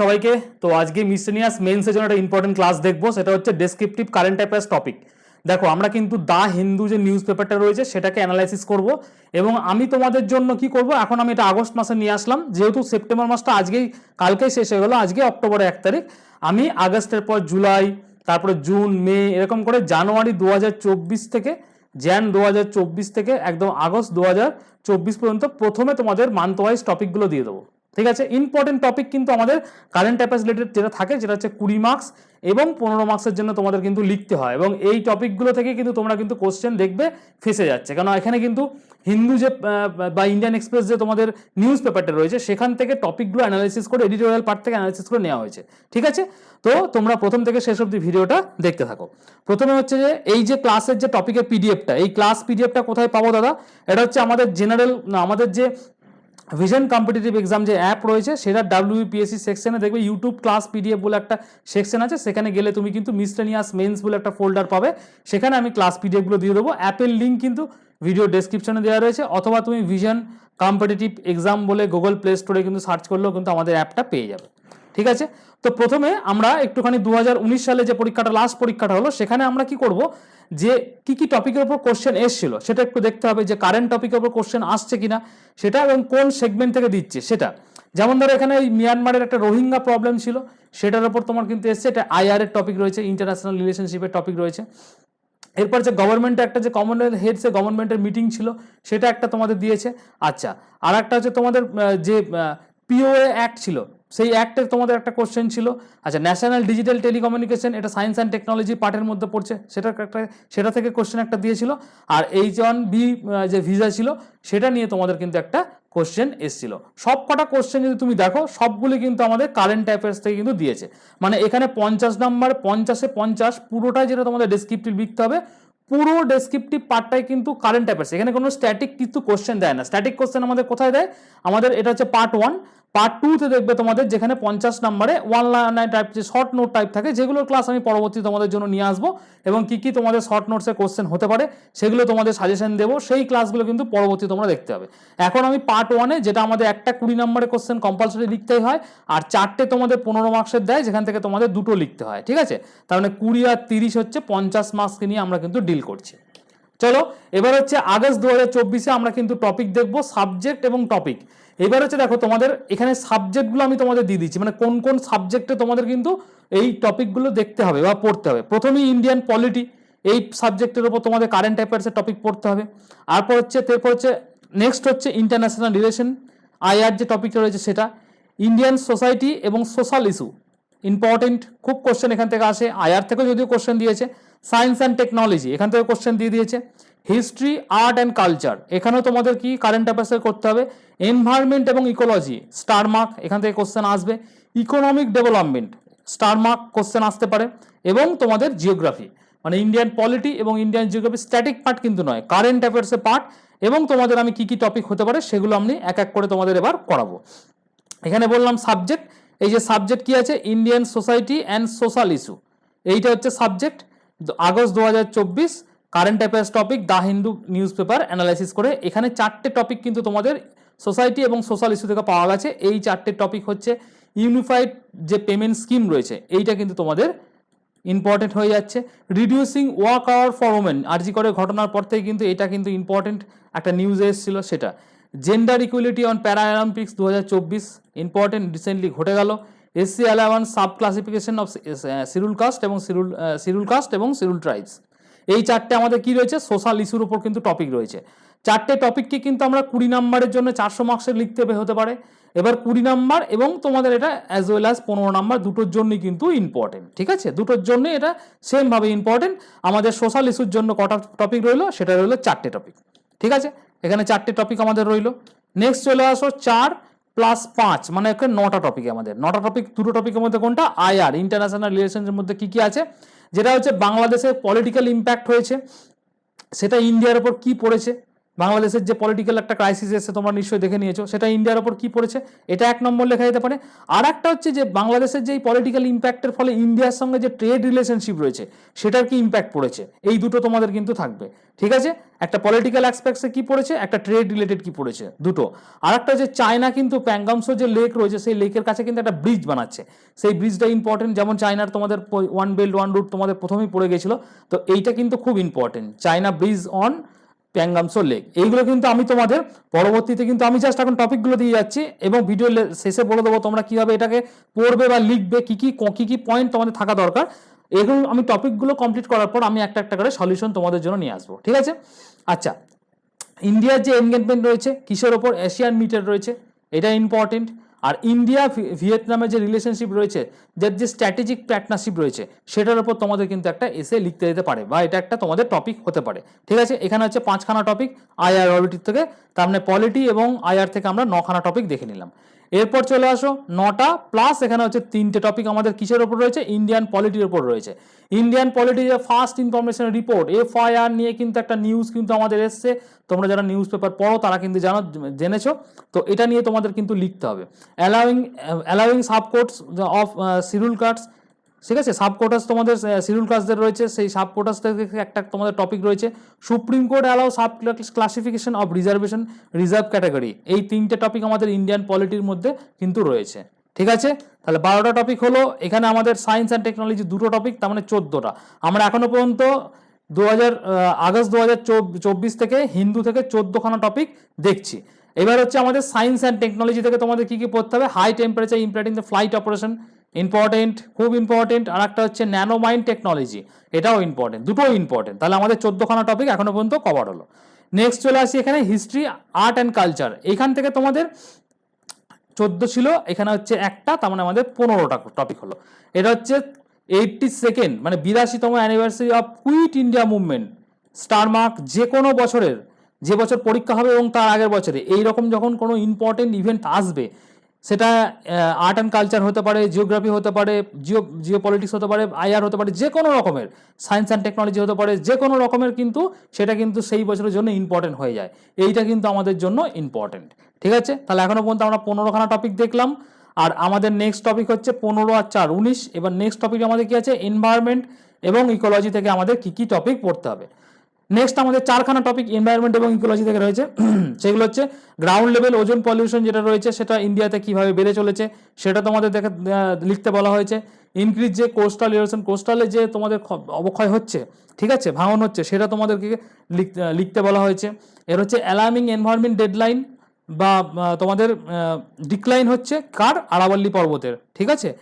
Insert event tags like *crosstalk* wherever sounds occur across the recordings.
সবাইকে। তো আজকে মিসেনিয়াস মেন্সের জন্য একটা ইম্পর্টেন্ট ক্লাস দেখব। সেটা হচ্ছে ডেসক্রিপটিভ কারেন্ট অ্যাফেয়ার্স টপিক দেখো, আমরা কিন্তু দা হিন্দু যে নিউজ পেপারটা রয়েছে, সেটাকে অ্যানালাইসিস করব। এবং আমি তোমাদের জন্য কি করব? এখন আমি এটা আগস্ট মাসে নিয়ে আসলাম। যেহেতু সেপ্টেম্বর মাসটা আজকেই, কালকেই শেষ হয়ে গেলো, আজকে অক্টোবর এক তারিখ। আমি আগস্টের পর জুলাই, তারপরে জুন, মে, এরকম করে জানুয়ারি দু হাজার চব্বিশ থেকে জ্যান দু হাজার চব্বিশ থেকে, একদম আগস্ট দু হাজার চব্বিশ পর্যন্ত প্রথমে তোমাদের মান্থ ওয়াইজ টপিকগুলো দিয়ে দেবো। ঠিক আছে? ইম্পর্টেন্ট টপিক কিন্তু আমাদের কারেন্ট অ্যাফেয়ার্স রিলেটেড যেটা থাকে, যেটা হচ্ছে কুড়ি মার্কস এবং পনেরো মার্কসের জন্য তোমাদের কিন্তু লিখতে হয় এবং এই টপিকগুলো থেকে কিন্তু তোমরা কিন্তু কোশ্চেন দেখবে, ফেসে যাচ্ছে। কারণ এখানে কিন্তু হিন্দু যে বা ইন্ডিয়ান এক্সপ্রেস যে তোমাদের নিউজ পেপারটা রয়েছে, সেখান থেকে টপিকগুলো অ্যানালাইসিস করে এডিটোরিয়াল পার্ট থেকে অ্যানালাইসিস করে নেওয়া হয়েছে। ঠিক আছে? তো তোমরা প্রথম থেকে শেষ অব্দি ভিডিওটা দেখতে থাকো। প্রথমে হচ্ছে যে, এই যে ক্লাসের যে টপিকের পিডিএফটা এই ক্লাস পিডিএফটা কোথায় পাবো দাদা? এটা হচ্ছে আমাদের জেনারেল আমাদের যে ভিশন কম্পিটিটিভ এক্সাম যে অ্যাপ রয়েছে, সেটা ডাব্লিউপিএসসি সেকশনে দেখবে ইউটিউব ক্লাস পিডিএফ বলে একটা সেকশন আছে, সেখানে গেলে তুমি কিন্তু মিসলেনিয়াস মেন্স বলে একটা ফোল্ডার পাবে। সেখানে আমি ক্লাস পিডিএফগুলো দিয়ে দেবো। অ্যাপের লিঙ্ক কিন্তু ভিডিও ডেসক্রিপশনে দেওয়া রয়েছে, অথবা তুমি ভিশন কম্পিটিটিভ এক্সাম বলে গুগল প্লে স্টোরে কিন্তু সার্চ করলেও কিন্তু আমাদের অ্যাপটা পেয়ে যাবে। ঠিক আছে? তো প্রথমে আমরা একটুখানি দু হাজার উনিশ সালে যে পরীক্ষাটা লাস্ট পরীক্ষাটা হলো, সেখানে আমরা কি করব? যে কি কি টপিকের উপর কোশ্চেন এসেছিল, সেটা একটু দেখতে হবে যে কারেন্ট টপিকের উপর কোশ্চেন আসছে কিনা, সেটা এবং কোন সেগমেন্ট থেকে দিচ্ছে সেটা। যেমন ধরো এখানে এই মিয়ানমারের একটা রোহিঙ্গা প্রবলেম ছিল, সেটার উপর তোমার কিন্তু এসছে, এটা আইআর এর টপিক রয়েছে ইন্টারন্যাশনাল রিলেশনশিপের টপিক রয়েছে। এরপর যে গভর্নমেন্টের একটা যে কমনওয়েলথ হেডসে গভর্নমেন্টের মিটিং ছিল, সেটা একটা তোমাদের দিয়েছে। আচ্ছা আর একটা হচ্ছে তোমাদের যে পিওএ অ্যাক্ট ছিল সেই অ্যাক্টের তোমাদের একটা কোশ্চেন ছিল আচ্ছা ন্যাশনাল ডিজিটাল টেলিকমিউনিকেশন এটা সায়েন্স অ্যান্ড টেকনোলজি পার্টের মধ্যে পড়ছে সেটা একটা, সেটা থেকে কোশ্চেন একটা দিয়েছিল, আর এইচ ওয়ান বি যে ভিসা ছিল, সেটা নিয়ে তোমাদের কিন্তু একটা কোশ্চেন এসেছিল। সব কটা কোশ্চেন যদি তুমি দেখো, সবগুলি কিন্তু আমাদের কারেন্ট অ্যাফেয়ার্স থেকে কিন্তু দিয়েছে। মানে এখানে পঞ্চাশ নাম্বার পঞ্চাশে পঞ্চাশ, পুরোটাই যেটা তোমাদের ডেসক্রিপটিভ লিখতে হবে, পুরো ডেসক্রিপটিভ পার্টটাই কিন্তু কারেন্ট অ্যাফেয়ার্স এখানে কোনো স্ট্যাটিক কিন্তু কোশ্চেন দেয় না। স্ট্যাটিক কোশ্চেন আমাদের কোথায় দেয়? আমাদের এটা হচ্ছে পার্ট ওয়ান পার্ট টুতে দেখবে তোমাদের যেখানে পঞ্চাশ নম্বরে ওয়ান লাইন টাইপ যে শর্ট নোট টাইপ থাকে, যেগুলোর ক্লাস আমি পরবর্তী তোমাদের জন্য নিয়ে আসব এবং কি কি তোমাদের শর্ট নোটসের কোশ্চেন হতে পারে, সেগুলো তোমাদের সাজেশন দেবো, সেই ক্লাসগুলো কিন্তু পরবর্তী তোমরা দেখতে হবে এখন আমি পার্ট ওয়ানে যেটা আমাদের একটা কুড়ি নম্বরের কোশ্চেন কম্পালসারি লিখতেই হয়, আর চারটে তোমাদের পনেরো মার্কসের দেয়, যেখান থেকে তোমাদের দুটো লিখতে হয়, ঠিক আছে? তার মানে কুড়ি আর তিরিশ হচ্ছে পঞ্চাশ মার্কসকে নিয়ে আমরা কিন্তু ডিল করছি। চলো, এবার হচ্ছে আগস্ট দু হাজার চব্বিশে আমরা কিন্তু টপিক দেখব সাবজেক্ট এবং টপিক এবার হচ্ছে দেখো, তোমাদের এখানে সাবজেক্টগুলো আমি তোমাদের দিয়ে দিচ্ছি। মানে কোন কোন সাবজেক্টে তোমাদের কিন্তু এই টপিকগুলো দেখতে হবে বা পড়তে হবে। প্রথমেই ইন্ডিয়ান পলিটি এই সাবজেক্টের উপর তোমাদের কারেন্ট অ্যাফেয়ার্সের টপিক পড়তে হবে। তারপর হচ্ছে তারপর হচ্ছে নেক্সট হচ্ছে ইন্টারন্যাশনাল রিলেশন আইআর যে টপিকটা রয়েছে সেটা। ইন্ডিয়ান সোসাইটি এবং সোশ্যাল ইস্যু ইম্পর্টেন্ট খুব কোশ্চেন এখান থেকে আসে। আইআর থেকেও যদিও কোশ্চেন দিয়েছে। সায়েন্স অ্যান্ড টেকনোলজি এখান থেকে কোশ্চেন দিয়ে দিয়েছে। History, art and culture. এখানেও তোমাদের কি কারেন্ট অ্যাফেয়ার্সের করতে হবে? এনভায়রনমেন্ট এবং ইকোলজি স্টার মার্ক এখান থেকে কোশ্চেন আসবে। Economic development star mark question আসতে পারে। এবং তোমাদের জিওগ্রাফি মানে ইন্ডিয়ান পলিটি এবং ইন্ডিয়ান জিওগ্রাফি স্ট্যাটিক পার্ট কিন্তু নয় কারেন্ট অ্যাফেয়ার্সের পার্ট এবং তোমাদের আমি কি কি টপিক হতে পারে, সেগুলো আমি এক এক করে তোমাদের এবার করাবো। এখানে বললাম সাবজেক্ট এই যে সাবজেক্ট কি আছে? Indian society and social issue এইটা হচ্ছে সাবজেক্ট আগস্ট দু হাজার চব্বিশ current affairs topic the Hindu newspaper analysis করে এখানে চারটে টপিক কিন্তু তোমাদের সোসাইটি এবং সোশ্যাল ইস্যু থেকে পাওয়া গেছে। এই চারটে টপিক হচ্ছে ইউনিফাইড যে পেমেন্ট স্কিম রয়েছে, এইটা কিন্তু তোমাদের ইম্পর্টেন্ট হয়ে যাচ্ছে। Reducing work hour for women RG করে ঘটনার পর থেকে কিন্তু এটা কিন্তু ইম্পর্টেন্ট একটা নিউজ এসেছিল সেটা। Gender equality on para Olympics দু হাজার চব্বিশ ইম্পর্টেন্ট রিসেন্টলি ঘটে গেল। SC allowance sub classification of সিরুল caste এবং সিরুল সিরুল কাস্ট এবং সিরুল ট্রাইবস এই চারটে আমাদের কি রয়েছে? সোশ্যাল ইস্যুর উপর কিন্তু টপিক রয়েছে। চারটে টপিককে কিন্তু আমরা কুড়ি নাম্বারের জন্য চারশো মার্কসের লিখতে হতে পারে। এবার কুড়ি নাম্বার এবং তোমাদের এটা অ্যাজ ওয়েল অ্যাজ পনেরো নাম্বার দুটোর জন্যই কিন্তু ইম্পর্টেন্ট ঠিক আছে? দুটোর জন্যই এটা সেমভাবে ইম্পর্টেন্ট আমাদের সোশ্যাল ইস্যুর জন্য কটা টপিক রইল? সেটা রইল চারটে টপিক ঠিক আছে? এখানে চারটে টপিক আমাদের রইল। নেক্সট চলে আসো চার প্লাস পাঁচ মানে এখানে নটা টপিক আমাদের। নটা টপিক দুটো টপিকের মধ্যে কোনটা? আইআর ইন্টারন্যাশনাল রিলেশনের মধ্যে কি কি আছে? যেটা হচ্ছে বাংলাদেশের পলিটিক্যাল ইম্প্যাক্ট হয়েছে সেটা ইন্ডিয়ার ওপর কি পড়েছে বাংলাদেশের যে পলিটিক্যাল একটা ক্রাইসিস এসে তোমরা নিশ্চয়ই দেখে নিয়েছো, সেটা ইন্ডিয়ার ওপর কি পড়েছে, এটা এক নম্বর লেখা যেতে পারে। আর একটা হচ্ছে যে বাংলাদেশের যে পলিটিক্যাল ইম্প্যাক্টের ফলে ইন্ডিয়ার সঙ্গে যে ট্রেড রিলেশনশিপ রয়েছে, সেটার কি ইম্প্যাক্ট পড়েছে? এই দুটো তোমাদের কিন্তু থাকবে, ঠিক আছে? একটা পলিটিক্যাল অ্যাসপেক্টসে কি পড়েছে, একটা ট্রেড রিলেটেড কি পড়েছে, দুটো। আর একটা যে চায়না কিন্তু প্যাঙ্গামসো যে লেক রয়েছে, সেই লেকের কাছে কিন্তু একটা ব্রিজ বানাচ্ছে। সেই ব্রিজটা ইম্পর্টেন্ট যেমন চায়নার তোমাদের ওয়ান বেল্ট ওয়ান রুট তোমাদের প্রথমেই পড়ে গেছিল, তো এইটা কিন্তু খুব important China bridge on Pangong Tso lake. এইগুলো কিন্তু আমি তোমাদের পরবর্তীতে কিন্তু আমি জাস্ট এখন টপিকগুলো দিয়ে যাচ্ছি এবং ভিডিও শেষে বলে দেবো তোমরা কীভাবে এটাকে পড়বে বা লিখবে, কি কি কি কী পয়েন্ট তোমাদের থাকা দরকার। এগুলো আমি টপিকগুলো কমপ্লিট করার পর আমি একটা একটা করে সলিউশন তোমাদের জন্য নিয়ে আসব, ঠিক আছে? আচ্ছা ইন্ডিয়ার যে এনগেজমেন্ট রয়েছে, কিসের ওপর? এশিয়ান মিটার রয়েছে, এটা ইম্পর্টেন্ট আর ইন্ডিয়া ভিয়েতনামের যে রিলেশনশিপ রয়েছে, যার যে স্ট্র্যাটেজিক পার্টনারশিপ রয়েছে, সেটার উপর তোমাদের কিন্তু একটা এসে লিখতে দিতে পারে বা এটা একটা তোমাদের টপিক হতে পারে। ঠিক আছে? এখানে হচ্ছে পাঁচখানা টপিক আইআর অবিটির থেকে, তার মানে পলিটি এবং আইআর থেকে আমরা নখানা টপিক দেখে নিলাম। এরপর চলে আসো নটা প্লাস এখানে হচ্ছে তিনটে টপিক আমাদের কিসের ওপর রয়েছে? ইন্ডিয়ান পলিটির ওপর রয়েছে। ইন্ডিয়ান পলিটির ফার্স্ট ইনফরমেশন রিপোর্ট এফআইআর নিয়ে কিন্তু একটা নিউজ কিন্তু আমাদের এসছে। তোমরা যারা নিউজ পেপার পড়ো, তারা কিন্তু জানো, জেনেছো। তো এটা নিয়ে তোমাদের কিন্তু লিখতে হবে। Allowing allowing subquotas of সিরুল cards ঠিক আছে? সাবকোটাস তোমাদের সিরুল কাস্টদের রয়েছে। সেই সাবকোটাস থেকে একটা তোমাদের টপিক রয়েছে। Supreme court allow sub classification of reservation reserve category এই তিনটে টপিক আমাদের ইন্ডিয়ান পলিটির মধ্যে কিন্তু রয়েছে। ঠিক আছে? তাহলে বারোটা টপিক হলো। এখানে আমাদের সায়েন্স অ্যান্ড টেকনোলজি দুটো টপিক তার মানে চোদ্দোটা। আমরা এখনও পর্যন্ত দু হাজার আগস্ট দু হাজার চব্বিশ থেকে হিন্দু থেকে চোদ্দোখানা টপিক দেখছি। এবার হচ্ছে আমাদের সায়েন্স অ্যান্ড টেকনোলজি থেকে তোমাদের কি কি পড়তে হবে? High temperature impacting the flight operation important খুব ইম্পর্টেন্ট আর একটা হচ্ছে ন্যানোমাইন্ড টেকনোলজি এটাও ইম্পর্টেন্ট দুটোও ইম্পর্টেন্ট তাহলে আমাদের চোদ্দোখানা টপিক এখনও পর্যন্ত কভার হলো। নেক্সট চলে আসি এখানে হিস্ট্রি আর্ট অ্যান্ড কালচার এখান থেকে তোমাদের চোদ্দ ছিল, এখানে হচ্ছে একটা, তার মানে আমাদের পনেরোটা টপিক হলো। এটা হচ্ছে এইটটি সেকেন্ড মানে বিরাশিতম anniversary of quit India movement star mark যে কোনো বছরের, যে বছর পরীক্ষা হবে এবং তার আগের বছরে। এই রকম যখন কোনো ইম্পর্টেন্ট ইভেন্ট আসবে সেটা আর্ট অ্যান্ড কালচার হতে পারে জিওগ্রাফি হতে পারে জিও জিও পলিটিক্স হতে পারে আইআর হতে পারে, যে কোনো রকমের সায়েন্স অ্যান্ড টেকনোলজি হতে পারে, যে কোনো রকমের কিন্তু সেটা কিন্তু সেই বছরের জন্য ইম্পর্টেন্ট হয়ে যায়। এইটা কিন্তু আমাদের জন্য ইম্পর্টেন্ট ঠিক আছে? তাহলে এখনও পর্যন্ত আমরা পনেরোখানা টপিক দেখলাম। আর আমাদের নেক্সট টপিক হচ্ছে পনেরো আর চার, উনিশ। এবার নেক্সট টপিক আমাদের কি আছে? এনভায়রনমেন্ট এবং ইকোলজি থেকে আমাদের কি কি টপিক পড়তে হবে। নেক্সট আমাদের চারখানা টপিক এনভায়রনমেন্ট এবং ইকোলজি থেকে রয়েছে। *clears throat* সেগুলো হচ্ছে গ্রাউন্ড লেভেল ওজন পলিউশন যেটা রয়েছে, সেটা ইন্ডিয়াতে কীভাবে বেড়ে চলেছে, সেটা তোমাদের দেখে লিখতে বলা হয়েছে। ইনক্রিজ যে কোস্টাল ইরোশন কোস্টালে যে তোমাদের অবক্ষয় হচ্ছে, ঠিক আছে? ভাঙন হচ্ছে, সেটা তোমাদেরকে লিখ- লিখতে বলা হয়েছে। এর হচ্ছে অ্যালার্মিং এনভায়রনমেন্ট ডেডলাইন বা তোমাদের ডিক্লাইন হচ্ছে কার? আরাবল্লী পর্বতের, ঠিক আছে?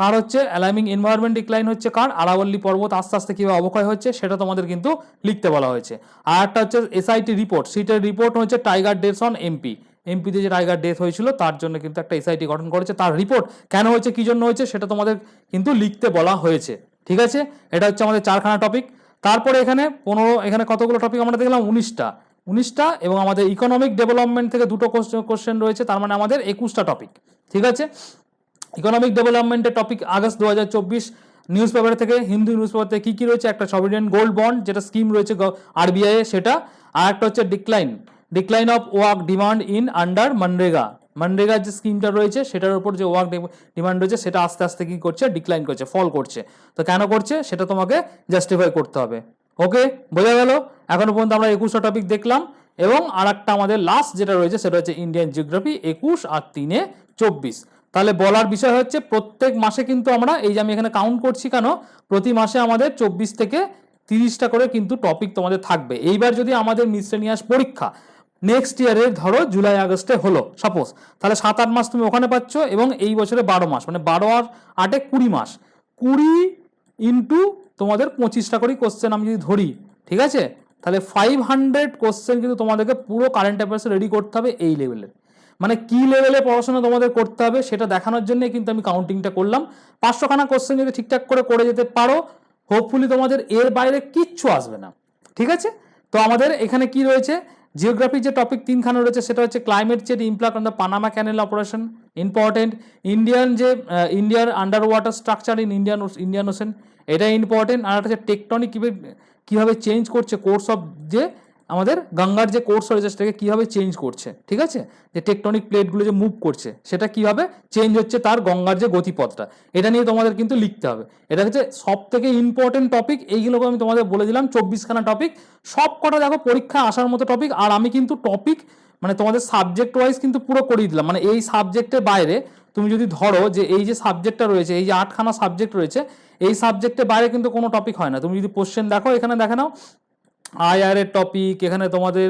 কার হচ্ছে? অ্যালার্মিং এনভায়রনমেন্ট ডিক্লাইন হচ্ছে কার? আরাবল্লী পর্বত আস্তে আস্তে কীভাবে অবক্ষয় হচ্ছে সেটা তোমাদের কিন্তু লিখতে বলা হয়েছে। আর একটা হচ্ছে এসআইটি রিপোর্ট সিটের রিপোর্ট হচ্ছে টাইগার ডেথস অন এমপি এমপিতে যে টাইগার ডেথ হয়েছিল, তার জন্য কিন্তু একটা এসআইটি গঠন করেছে। তার রিপোর্ট কেন হয়েছে, কী জন্য হয়েছে সেটা তোমাদের কিন্তু লিখতে বলা হয়েছে। ঠিক আছে? এটা হচ্ছে আমাদের চারখানা টপিক তারপরে এখানে পনেরো, এখানে কতগুলো টপিক আমরা দেখলাম? উনিশটা। উনিশটা এবং আমাদের ইকোনমিক ডেভেলপমেন্ট থেকে দুটো কোশ্চেন রয়েছে, তার মানে আমাদের একুশটা টপিক ঠিক আছে? ইকোনমিক ডেভেলপমেন্টের টপিক আগস্ট দু হাজার চব্বিশ নিউজ পেপার থেকে হিন্দু নিউজ পেপার থেকে কী কী রয়েছে? একটা সবিডেন গোল্ড বন্ড যেটা স্কিম রয়েছে আরবিআই সেটা। আর একটা হচ্ছে decline decline of work demand in under MNREGA মনরেগার যে স্কিমটা রয়েছে, সেটার উপর যে ওয়ার্ক ডিমান্ড রয়েছে, সেটা আস্তে আস্তে কী করছে? ডিক্লাইন করছে ফল করছে। তো কেন করছে? সেটা তোমাকে জাস্টিফাই করতে হবে। ওকে বোঝা গেল? এখনও পর্যন্ত আমরা একুশটা টপিক দেখলাম। এবং আর একটা আমাদের লাস্ট যেটা রয়েছে, সেটা হচ্ছে ইন্ডিয়ান জিওগ্রাফি একুশ আর তিনে চব্বিশ। তাহলে বলার বিষয় হচ্ছে প্রত্যেক মাসে কিন্তু আমরা, এই যে আমি এখানে কাউন্ট করছি কেন, প্রতি মাসে আমাদের চব্বিশ থেকে তিরিশটা করে কিন্তু টপিক তোমাদের থাকবে। এইবার যদি আমাদের মিসলেনিয়াস পরীক্ষা নেক্সট ইয়ারের ধরো জুলাই, আগস্টে হলো সাপোজ তাহলে সাত, আট মাস তুমি ওখানে পাচ্ছ এবং এই বছরে বারো মাস মানে বারো আর আটে কুড়ি মাস। কুড়ি ইন্টু তোমাদের পঁচিশটা করেই কোশ্চেন আমি যদি ধরি, ঠিক আছে? তাহলে ফাইভ হান্ড্রেড কোশ্চেন কিন্তু তোমাদেরকে পুরো কারেন্ট অ্যাফেয়ার্স রেডি করতে হবে এই লেভেলের মানে কি লেভেলে পড়াশোনা তোমাদের করতে হবে সেটা দেখানোর জন্য কিন্তু আমি কাউন্টিংটা করলাম। পাঁচশোখানা কোশ্চেন যদি ঠিকঠাক করে করে যেতে পারো হোপফুলি তোমাদের এর বাইরে কিচ্ছু আসবে না। ঠিক আছে? তো আমাদের এখানে কি রয়েছে? জিওগ্রাফি যে টপিক তিনখানা রয়েছে, সেটা হচ্ছে climate change impact on the Panama canal operation important Indian যে ইন্ডিয়ার under water structure in Indian Indian ocean এটা ইম্পর্টেন্ট আর একটা হচ্ছে টেকটনিক কীভাবে কীভাবে চেঞ্জ করছে কোর্স অফ যে আমাদের গঙ্গার যে কোর্স রয়েছে সেটাকে কীভাবে চেঞ্জ করছে, ঠিক আছে? যে টেকটনিক প্লেটগুলো যে মুভ করছে, সেটা কীভাবে চেঞ্জ হচ্ছে তার গঙ্গার যে গতিপথটা, এটা নিয়ে তোমাদের কিন্তু লিখতে হবে। এটা হচ্ছে সব থেকে ইম্পর্টেন্ট টপিক এইগুলোকে আমি তোমাদের বলে দিলাম, চব্বিশখানা টপিক সব কটা দেখো পরীক্ষায় আসার মতো টপিক আর আমি কিন্তু টপিক মানে তোমাদের সাবজেক্ট ওয়াইজ কিন্তু পুরো করিয়ে দিলাম। মানে এই সাবজেক্টের বাইরে তুমি যদি ধরো যে এই যে সাবজেক্টটা রয়েছে, এই যে আটখানা সাবজেক্ট রয়েছে, এই সাবজেক্টের বাইরে কিন্তু কোনো টপিক হয় না। তুমি যদি কোশ্চেন দেখো, এখানে দেখে নাও আইআর এর টপিক এখানে তোমাদের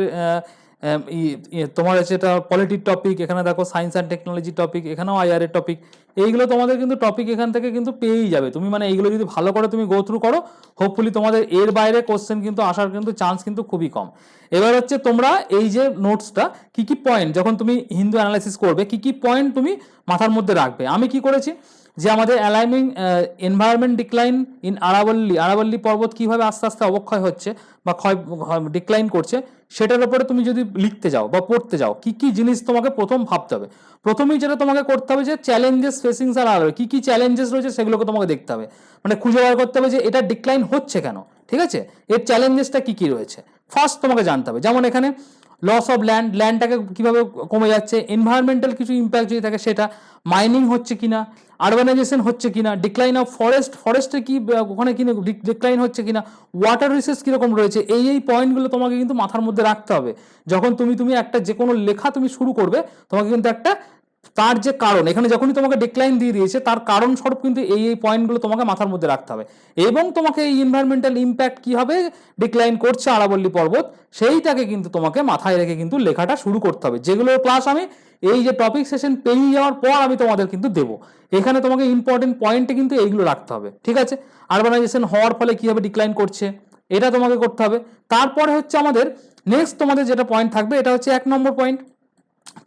তোমার হচ্ছে এটা পলিটিক টপিক এখানে দেখো সায়েন্স অ্যান্ড টেকনোলজি টপিক এখানেও আইআর এর টপিক এইগুলো তোমাদের কিন্তু টপিক এখান থেকে কিন্তু পেয়েই যাবে। তুমি মানে এইগুলো যদি ভালো করে তুমি গো থ্রু করো হোপফুলি তোমাদের এর বাইরে কোশ্চেন কিন্তু আসার কিন্তু চান্স কিন্তু খুবই কম। এবার হচ্ছে তোমরা এই যে নোটসটা কি কি পয়েন্ট যখন তুমি হিন্দু অ্যানালাইসিস করবে, কি কি পয়েন্ট তুমি মাথার মধ্যে রাখবে? আমি কি করেছি? যে আমাদের অ্যালাইনিং এনভায়রনমেন্ট ডিক্লাইন ইন আরাবল্লী আরাবল্লী পর্বত কীভাবে আস্তে আস্তে অবক্ষয় হচ্ছে বা ক্ষয় ডিক্লাইন করছে, সেটার উপরে তুমি যদি লিখতে যাও বা পড়তে যাও, কি কি জিনিস তোমাকে প্রথম ভাবতে হবে? প্রথমেই যেটা তোমাকে করতে হবে যে চ্যালেঞ্জেস ফেসিং আর আর কি কি চ্যালেঞ্জেস রয়েছে সেগুলোকে তোমাকে দেখতে হবে। মানে খুঁজে বার করতে হবে যে এটা ডিক্লাইন হচ্ছে কেন, ঠিক আছে? এর চ্যালেঞ্জেসটা কি কি রয়েছে? ফার্স্ট তোমাকে জানতে হবে, যেমন এখানে লস অফ ল্যান্ড ল্যান্ডটাকে কীভাবে কমে যাচ্ছে এনভায়রনমেন্টাল কিছু ইম্প্যাক্ট যদি থাকে সেটা মাইনিং হচ্ছে কিনা আরবানাইজেশন হচ্ছে কিনা ডিক্লাইন অফ ফরেস্ট ফরেস্টে কি, ওখানে কিনা ডিক্লাইন হচ্ছে কিনা ওয়াটার রিসোর্স কীরকম রয়েছে, এই এই পয়েন্টগুলো তোমাকে কিন্তু মাথার মধ্যে রাখতে হবে। যখন তুমি তুমি একটা যে কোনো লেখা তুমি শুরু করবে, তোমাকে কিন্তু একটা তার যে কারণ, এখানে যখনই তোমাকে ডিক্লাইন দিয়ে দিয়েছে, তার কারণ স্বরূপ কিন্তু এই এই পয়েন্টগুলো তোমাকে মাথার মধ্যে রাখতে হবে। এবং তোমাকে এই এনভায়রনমেন্টাল ইম্প্যাক্ট কীভাবে ডিক্লাইন করছে আরাবল্লী পর্বত, সেইটাকে কিন্তু তোমাকে মাথায় রেখে কিন্তু লেখাটা শুরু করতে হবে। যেগুলো ক্লাস আমি এই যে টপিক সেশন পেরিয়ে যাওয়ার পর আমি তোমাদের কিন্তু দেবো। এখানে তোমাকে ইম্পর্টেন্ট পয়েন্টে কিন্তু এইগুলো রাখতে হবে, ঠিক আছে? আরবানাইজেশন হওয়ার ফলে কীভাবে ডিক্লাইন করছে, এটা তোমাকে করতে হবে। তারপরে হচ্ছে আমাদের নেক্সট তোমাদের যেটা পয়েন্ট থাকবে, এটা হচ্ছে এক নম্বর পয়েন্ট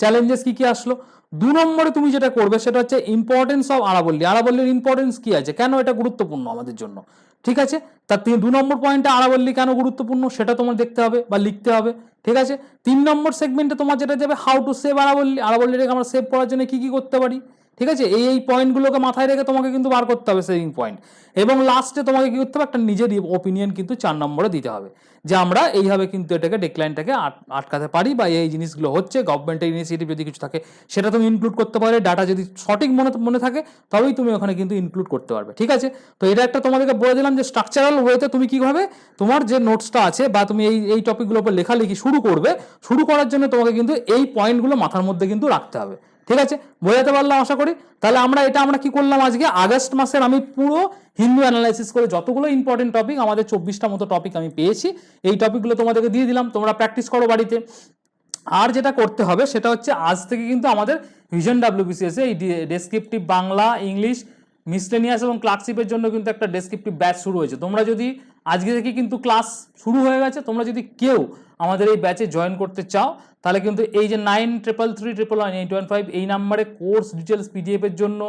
চ্যালেঞ্জেস কি কি আসলো? দু নম্বরে তুমি যেটা করবে সেটা হচ্ছে ইম্পর্টেন্স অফ আরাবল্লী আরাবল্লির ইম্পর্টেন্স কি আছে? কেন এটা গুরুত্বপূর্ণ আমাদের জন্য? ঠিক আছে? তার তিন, দু নম্বর পয়েন্টে আরাবল্লী কেন গুরুত্বপূর্ণ? সেটা তোমার দেখতে হবে বা লিখতে হবে। ঠিক আছে? তিন নম্বর সেগমেন্টে তোমার যেটা যাবে হাউ টু সেভ আরাবল্লী আরাবল্লীটাকে আমরা সেভ করার জন্য কি কি করতে পারি? ঠিক আছে? এই এই পয়েন্টগুলোকে মাথায় রেখে তোমাকে কিন্তু বার করতে হবে সেভিং পয়েন্ট এবং লাস্টে তোমাকে কী করতে হবে? একটা নিজের ওপিনিয়ন কিন্তু চার নম্বরে দিতে হবে। যে আমরা এইভাবে কিন্তু এটাকে ডেক্লাইনটাকে আটকাতে পারি বা এই জিনিসগুলো হচ্ছে গভর্নমেন্টের ইনিশিয়েটিভ যদি কিছু থাকে, সেটা তুমি ইনক্লুড করতে পারবে ডাটা যদি সঠিক মনে মনে থাকে, তবেই তুমি ওখানে কিন্তু ইনক্লুড করতে পারবে। ঠিক আছে? তো এটা একটা তোমাদেরকে বলে দিলাম যে স্ট্রাকচারাল ওয়েতে তুমি কীভাবে তোমার যে নোটসটা আছে বা তুমি এই এই টপিকগুলোর উপর লেখালেখি শুরু করবে, শুরু করার জন্য তোমাকে কিন্তু এই পয়েন্টগুলো মাথার মধ্যে কিন্তু রাখতে হবে। ঠিক আছে? বোঝাতে পারলাম আশা করি? তাহলে আমরা এটা আমরা কি করলাম আজকে? আগস্ট মাসের আমি পুরো হিন্দু অ্যানালাইসিস করে যতগুলো ইম্পর্টেন্ট টপিক আমাদের চব্বিশটা মতো টপিক আমি পেয়েছি, এই টপিকগুলো তোমাদেরকে দিয়ে দিলাম, তোমরা প্র্যাকটিস করো বাড়িতে। আর যেটা করতে হবে সেটা হচ্ছে আজ থেকে কিন্তু আমাদের ভিশন ডাব্লিউবিসিএস এই ডেসক্রিপটিভ বাংলা ইংলিশ মিসলেনিয়াস এবং ক্লার্কশিপের জন্য কিন্তু একটা ডেসক্রিপটিভ ব্যাচ শুরু হয়েছে। তোমরা যদি আজকে থেকে কিন্তু ক্লাস শুরু হয়ে গেছে। তোমরা যদি কেউ আমাদের এই ব্যাচে জয়েন করতে চাও, তাহলে কিন্তু এই যে nine triple three triple one eight one five এই নাম্বারে কোর্স ডিটেলস পিডিএফ এর জন্য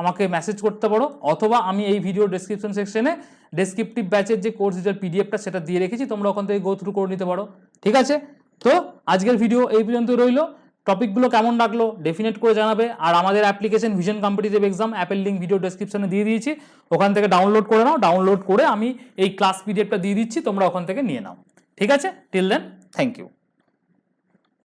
আমাকে মেসেজ করতে পারো। অথবা আমি এই ভিডিও ডেসক্রিপশন সেকশনে ডেসক্রিপটিভ ব্যাচের যে কোর্স ডিটেল পিডিএফটা সেটা দিয়ে রেখেছি। তোমরা ওখান থেকে গো থ্রু করে নিতে পারো। ঠিক আছে? তো আজকের ভিডিও এই পর্যন্ত রইল। টপিকগুলো কেমন লাগল ডেফিনেট করে জানাবে। আর আমাদের অ্যাপ্লিকেশন ভিশন কম্পিটিটিভ এক্সাম অ্যাপের লিঙ্ক ভিডিও ডেসক্রিপশনে দিয়ে দিয়েছি। ওখান থেকে ডাউনলোড করে নাও। ডাউনলোড করে আমি এই ক্লাস পিডিএফটা দিয়ে দিচ্ছি। তোমরা ওখান থেকে নিয়ে নাও। ঠিক আছে? Till then thank you